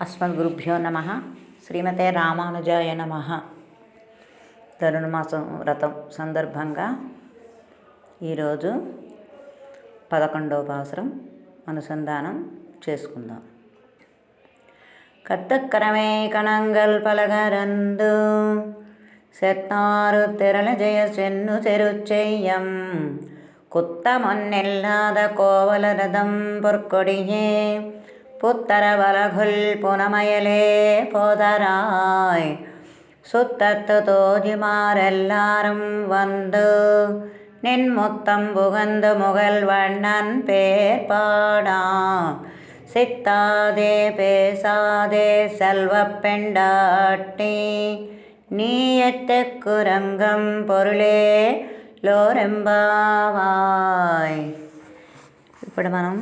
అస్మద్గురుభ్యో నమ శ్రీమతే రామానుజాయ నమ ధనుర్మాసం వ్రతం సందర్భంగా ఈరోజు పదకొండవ పాసురం అనుసంధానం చేసుకుందాం கத்துக்கரமே கணங்கள் பலகரந்து செத்தாறு திரள ஜெய சென்னு செருச்செய்யம் குத்தமொன்னில்லாத கோவலரதம் பொற்கொடியே புத்தர வலகுல் புனமயலே போதராய் சுத்தத்து தோஜிமாரெல்லாரும் வந்து நின் முத்தம் புகந்து முகல் வண்ணன் பேர் பாடா சித்தாதே பேசாதே செல்வப் பெண்டாட்டி நீ எத்தக்குரங்கம் பொருளே లోరెంబావాయ్ ఇప్పుడు మనం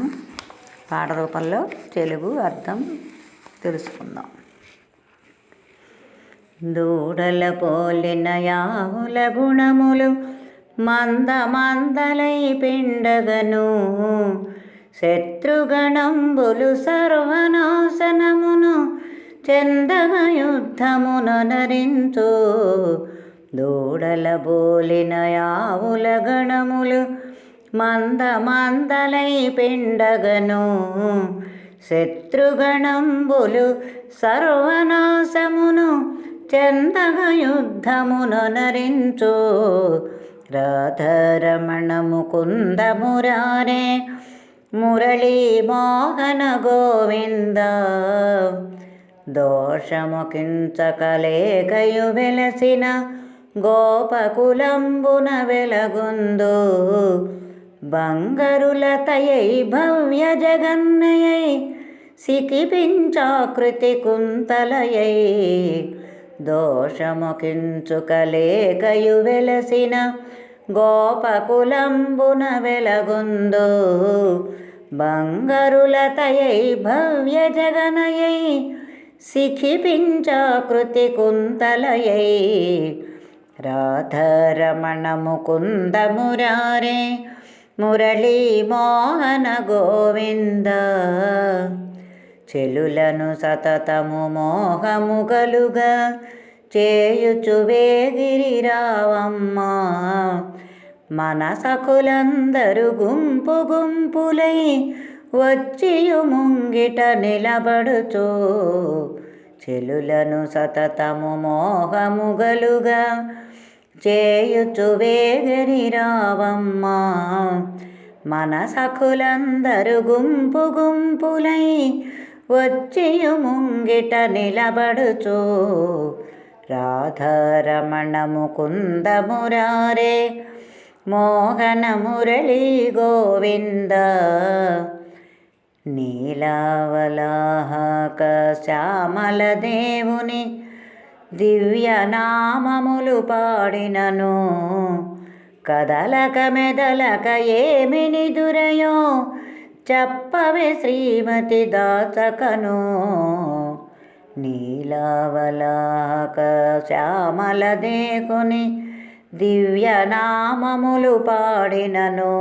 పాట రూపంలో తెలుగు అర్థం తెలుసుకుందాం. దూడల పోలిన యావుల గుణములు మంద మందలై పిండగను. శత్రుగణంబులు సర్వనాశనమును చందమ యుద్ధమున నరించు. దూడల బోలిన యావుల గణములు మంద మందలై పిండగను. శత్రుగణంబులు సర్వనాశమును చందగ యుద్ధమున నరించు. రాధారమణము కుందమురారే మురళీ మోహన గోవింద. దోషము కించకలేకయు వెలసిన గోపకులంబున వెలగుందు. బంగరులతయై భవ్య జగన్నయై సికిపించాకృతి కుంతలయై. దోషముకించుకలేకయు వెలసిన గోపకులంబున వెలగుందు. బంగరులతయై భవ్య జగనయై సిఖిపించాకృతి కుంతలయై. రాధరమణ ముకుంద మురారే మురళీ మోహన గోవింద. చెలులను సతతము మోహము గలుగా చేయుచు వేగిరి రావమ్మ మన గుంపు గుంపులై వచ్చియు ముంగిట నిలబడుచు. చెలులను సతతము మోహము గలుగా చేయుచు వేగని రావమ్మా. మన సఖులందరు గుంపు గుంపులై వచ్చియు ముంగిట నిలబడుచు. రాధారమణ ముకుంద మురారే మోహన మురళీ గోవింద. నీలావలాహక శ్యామల దేవుని దివ్యనామములు పాడినను. కదలక మెదలక ఏమిని దురయో చెప్పవే శ్రీమతి దాచకను నీలావలాక శ్యామల దేవుని దివ్యనామములు పాడినను.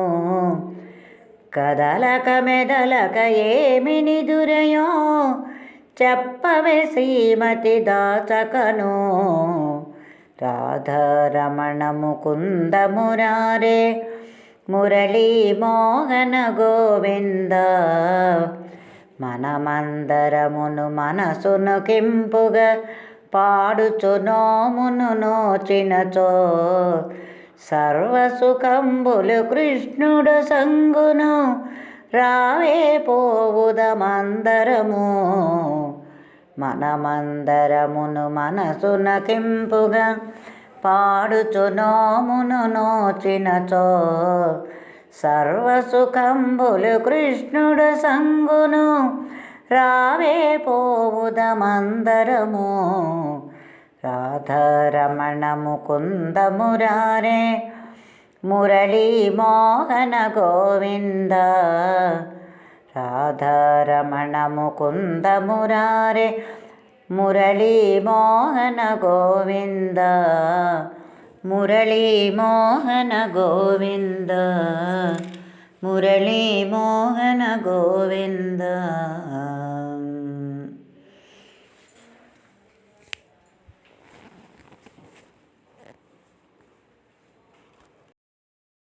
కదలక మెదలక ఏమిని దురయో చెప్పవే శ్రీమతి దాచకను. రాధారమణ ముకుంద మురారే మురళీ మోహన గోవింద. మనమందరమును మనసును కింపుగా పాడుచు నోమును నోచినచో. సర్వసుఖంబులు కృష్ణుడు సంగును రావే పోవుదమందరము. మనమందరమును మనసున కింపుగా పాడుచునోమును నోచినచో. సర్వసుఖంబులు కృష్ణుడు సంగును రావే పోవుదమందరము. రాధారమణ ముకుంద మురారే మురళీ మోహన గోవింద రాధారమణ ముకుంద మురారే మురళీ మోహన గోవింద మురళీ మోహన గోవింద మురళీ మోహన గోవింద.